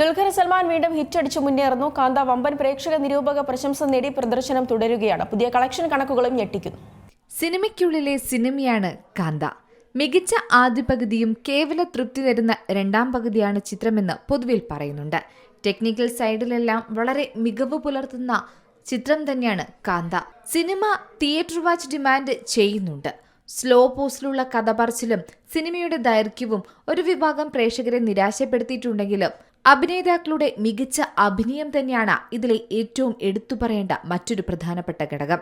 ദുൽഖർ സൽമാൻ വീണ്ടും ഹിറ്റ് അടിച്ചു മുന്നേറുന്നു. കാന്ത വമ്പൻ പ്രേക്ഷക നിരൂപക പ്രശംസ നേടി പ്രദർശനം തുടരുകയാണ്. പുതിയ കളക്ഷൻ കണക്കുകളും ഞെട്ടിക്കുന്നു. സിനിമയ്ക്കുള്ളിലെ സിനിമയാണ് കാന്ത. മികച്ച ആദ്യ പകുതിയും കേവല തൃപ്തി തരുന്ന രണ്ടാം പകുതിയാണ് ചിത്രമെന്ന് പൊതുവിൽ പറയുന്നുണ്ട്. ടെക്നിക്കൽ സൈഡിലെല്ലാം വളരെ മികവ് പുലർത്തുന്ന ചിത്രം തന്നെയാണ് Kaantha. Cinema theatre watch demand ചെയ്യുന്നുണ്ട്. സ്ലോ പോസ്റ്റിലുള്ള കഥ പറച്ചിലും സിനിമയുടെ ദൈർഘ്യവും ഒരു വിഭാഗം പ്രേക്ഷകരെ നിരാശപ്പെടുത്തിയിട്ടുണ്ടെങ്കിലും അഭിനേതാക്കളുടെ മികച്ച അഭിനയം തന്നെയാണ് ഇതിലെ ഏറ്റവും എടുത്തു പറയേണ്ട മറ്റൊരു പ്രധാനപ്പെട്ട ഘടകം.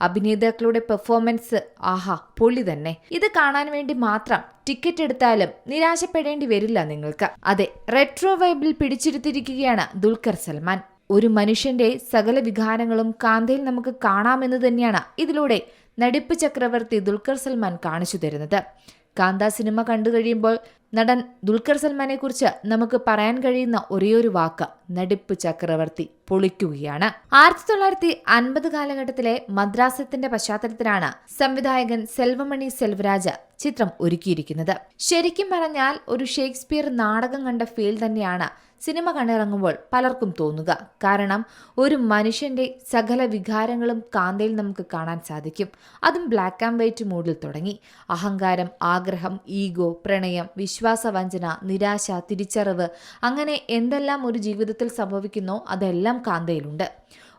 അഭിനേതാക്കളുടെ പെർഫോമൻസ് ആഹാ പൊളി തന്നെ. ഇത് കാണാൻ വേണ്ടി മാത്രം ടിക്കറ്റ് എടുത്താലും നിരാശപ്പെടേണ്ടി വരില്ല നിങ്ങൾക്ക്. അതെ റെട്രോ വൈബിൽ പിടിച്ചിരുത്തിയിരിക്കുകയാണ് ദുൽഖർ സൽമാൻ. ഒരു മനുഷ്യന്റെ സകല വികാരങ്ങളും കാന്തയിൽ നമുക്ക് കാണാമെന്ന് തന്നെയാണ് ഇതിലൂടെ നടിപ്പ് ചക്രവർത്തി ദുൽഖർ സൽമാൻ കാണിച്ചു തരുന്നത്. കാന്ത സിനിമ കണ്ടു കഴിയുമ്പോൾ നടൻ ദുൽഖർ സൽമാനെ കുറിച്ച് നമുക്ക് പറയാൻ കഴിയുന്ന ഒരേയൊരു വാക്ക് നടിപ്പ് ചക്രവർത്തി പൊളിക്കുകയാണ്. ആയിരത്തി തൊള്ളായിരത്തി അൻപത് കാലഘട്ടത്തിലെ മദ്രാസത്തിന്റെ പശ്ചാത്തലത്തിലാണ് സംവിധായകൻ സെൽവമണി സെൽവരാജ ചിത്രം ഒരുക്കിയിരിക്കുന്നത്. ശരിക്കും പറഞ്ഞാൽ ഒരു ഷേക്സ്പിയർ നാടകം കണ്ട ഫീൽ തന്നെയാണ് സിനിമ കണ്ടിറങ്ങുമ്പോൾ പലർക്കും തോന്നുക. കാരണം ഒരു മനുഷ്യന്റെ സകല വികാരങ്ങളും കാന്തയിൽ നമുക്ക് കാണാൻ സാധിക്കും. അതും ബ്ലാക്ക് ആൻഡ് വൈറ്റ് മൂഡിൽ തുടങ്ങി. അഹങ്കാരം ആഗ്രഹം ഈഗോ പ്രണയം വിശ്വാസവഞ്ചന നിരാശ തിരിച്ചറിവ് അങ്ങനെ എന്തെല്ലാം ഒരു ജീവിതത്തിൽ സംഭവിക്കുന്നോ അതെല്ലാം കാന്തയിലുണ്ട്.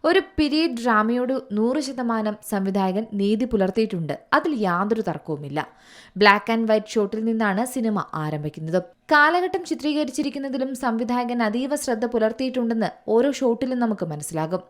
ഒരു പിരീഡ് ഡ്രാമയോട് നൂറ് ശതമാനം സംവിധായകൻ നീതി പുലർത്തിയിട്ടുണ്ട്. അതിൽ യാതൊരു തർക്കവുമില്ല. ബ്ലാക്ക് ആൻഡ് വൈറ്റ് ഷോട്ടിൽ നിന്നാണ് സിനിമ ആരംഭിക്കുന്നത്. കാലഘട്ടം ചിത്രീകരിച്ചിരിക്കുന്നതിലും സംവിധായകൻ അതീവ ശ്രദ്ധ പുലർത്തിയിട്ടുണ്ടെന്ന് ഓരോ ഷോട്ടിലും നമുക്ക് മനസ്സിലാകും.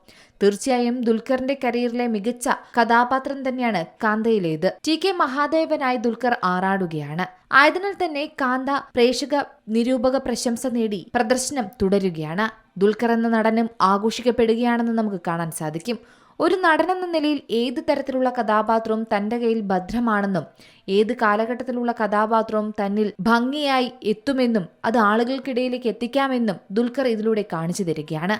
തീർച്ചയായും ദുൽഖറിന്റെ കരിയറിലെ മികച്ച കഥാപാത്രം തന്നെയാണ് കാന്തയിലേത്. ടി കെ മഹാദേവനായി ദുൽഖർ ആറാടുകയാണ്. ആയതിനാൽ തന്നെ കാന്ത പ്രേക്ഷക നിരൂപക പ്രശംസ നേടി പ്രദർശനം തുടരുകയാണ്. ദുൽഖർ എന്ന നടനും ആഘോഷിക്കപ്പെടുകയാണെന്ന് നമുക്ക് കാണാൻ സാധിക്കും. ഒരു നടനെന്ന നിലയിൽ ഏത് തരത്തിലുള്ള കഥാപാത്രവും തന്റെ കയ്യിൽ ഭദ്രമാണെന്നും ഏത് കാലഘട്ടത്തിലുള്ള കഥാപാത്രവും തന്നിൽ ഭംഗിയായി എത്തുമെന്നും അത് ആളുകൾക്കിടയിലേക്ക് എത്തിക്കാമെന്നും ദുൽഖർ ഇതിലൂടെ കാണിച്ചു തരികയാണ്.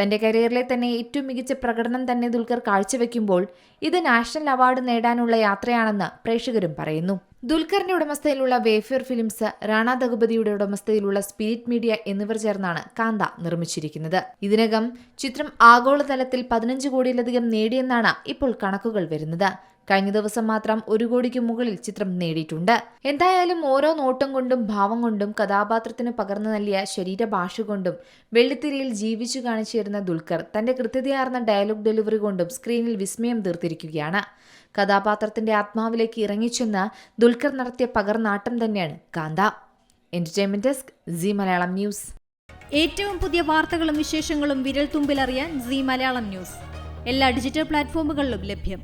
തന്റെ കരിയറിലെ തന്നെ ഏറ്റവും മികച്ച പ്രകടനം തന്നെ ദുൽഖർ കാഴ്ചവെക്കുമ്പോൾ ഇത് നാഷണൽ അവാർഡ് നേടാനുള്ള യാത്രയാണെന്ന് പ്രേക്ഷകരും പറയുന്നു. ദുൽഖറിന്റെ ഉടമസ്ഥയിലുള്ള വേഫിയർ ഫിലിംസ് റാണ ദഗുപതിയുടെ ഉടമസ്ഥയിലുള്ള സ്പിരിറ്റ് മീഡിയ എന്നിവർ ചേർന്നാണ് കാന്ത നിർമ്മിച്ചിരിക്കുന്നത്. ഇതിനകം ചിത്രം ആഗോളതലത്തിൽ പതിനഞ്ച് കോടിയിലധികം നേടിയെന്നാണ് ഇപ്പോൾ കണക്കുകൾ വരുന്നത്. കഴിഞ്ഞ ദിവസം മാത്രം ഒരു കോടിക്ക് മുകളിൽ ചിത്രം നേടിയിട്ടുണ്ട്. എന്തായാലും ഓരോ നോട്ടം കൊണ്ടും ഭാവം കൊണ്ടും കഥാപാത്രത്തിന് പകർന്നു നൽകിയ ശരീരഭാഷ കൊണ്ടും വെള്ളിത്തിരിയിൽ ജീവിച്ചു കാണിച്ചിരുന്ന ദുൽഖർ തന്റെ കൃത്യതയാർന്ന ഡയലോഗ് ഡെലിവറി കൊണ്ടും സ്ക്രീനിൽ വിസ്മയം തീർത്തിരിക്കുകയാണ്. കഥാപാത്രത്തിന്റെ ആത്മാവിലേക്ക് ഇറങ്ങിച്ചെന്ന് ദുൽഖർ നടത്തിയ പകർന്നാട്ടം തന്നെയാണ് Kaantha. Entertainment desk C Malayalam news. ഏറ്റവും പുതിയ വാർത്തകളും വിശേഷങ്ങളും വിരൽ തുമ്പിലറിയാൻ സി മലയാളം ന്യൂസ്. എല്ലാ ഡിജിറ്റൽ പ്ലാറ്റ്ഫോമുകളിലും ലഭ്യം.